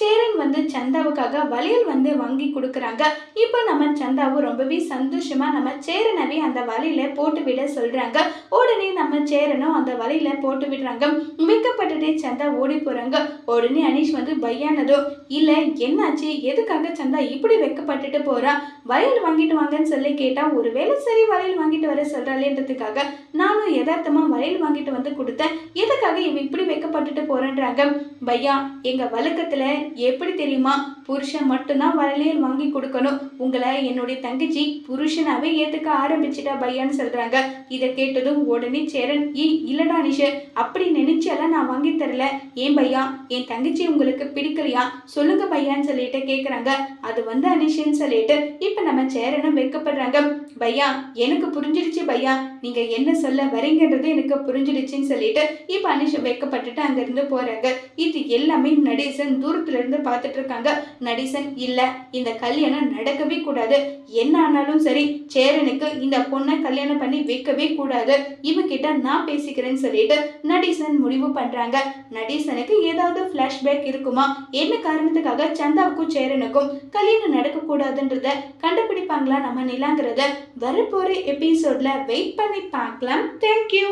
சேரன் வந்து சந்தாவுக்காக வளையல் வந்து வாங்கி கொடுக்குறாங்க. இப்போ நம்ம சந்தாவும் ரொம்பவே சந்தோஷமா நம்ம சேரனவே அந்த வலையில போட்டு விட சொல்றாங்க. உடனே நம்ம சேரனும் அந்த வலையில போட்டு விடுறாங்க. மிக்கப்பட்டுட்டே சந்தா ஓடி போறாங்க. உடனே அனீஷ் வந்து பையானதோ இல்ல என்னாச்சு? எதுக்காக சந்தா இப்படி வெக்கப்பட்டுட்டு போகிறான் வளையல் வாங்கிட்டு வாங்கன்னு சொல்லி கேட்டா ஒருவேளை சரி வளையல் வாங்கிட்டு வர சொல்றாளேன்றதுக்காக நானும் யதார்த்தமா வளையல் வாங்கிட்டு வந்து கொடுத்தேன். எதுக்காக இவன் இப்படி வைக்கப்பட்டுட்டு போறேன்றாங்க? பையா எங்க வழக்கத்துல எப்படி தெரியுமா? புருஷன் மட்டும்தான் வளையல் வாங்கி கொடுக்கணும். உங்களை என்னுடைய தங்கச்சி புருஷனாவே ஏத்துக்க ஆரம்பிச்சிட்டா பையான்னு சொல்றாங்க. இதை கேட்டதும் உடனே சேரன் ஏய் இல்லடா நிஷ அப்படி நினைச்சாலாம் நான் வாங்கி தரல. ஏன் பையா என் தங்கச்சி உங்களுக்கு பிடிக்கலையா? சொல்லுங்க பையான்னு சொல்லிட்டு கேக்குறாங்க. அது வந்து அனிஷன்னு சொல்லிட்டு இப்ப நம்ம சேரனும் வைக்கப்படுறாங்க. பையா எனக்கு புரிஞ்சிடுச்சு பையா. நீங்க என்ன சொல்ல வரீங்கன்றது எனக்கு புரிஞ்சிடுச்சுன்னு சொல்லிட்டு இப்ப அனிஷ் வைக்கப்பட்டுட்டு அங்கிருந்து போறாங்க. இது எல்லாமே நடேசன் தூரத்துல இருந்து பார்த்துட்டு இருக்காங்க. நடிசன் இல்ல இந்த கல்யாணம் நடக்கவே கூடாது. என்ன ஆனாலும் சரி சேரனுக்கு இந்த பொண்ணை கல்யாணம் பண்ணி வைக்கவே கூடாது. இவகிட்ட நான் பேசிக்கிறேன்னு சொல்லிட்டு நடிசன் முடிவு பண்றாங்க. நடிசனுக்கு ஏதாவது பிளாஷ்பேக் இருக்குமா? என்ன காரணத்துக்காக சந்தாவுக்கும் சேரனுக்கும் கல்யாணம் நடக்க கூடாதுன்றத கண்டுபிடிப்பாங்களா நம்ம நிலாங்கிறத வரப்போற எபிசோட்ல வெயிட் பண்ணி பார்க்கலாம். தேங்க்யூ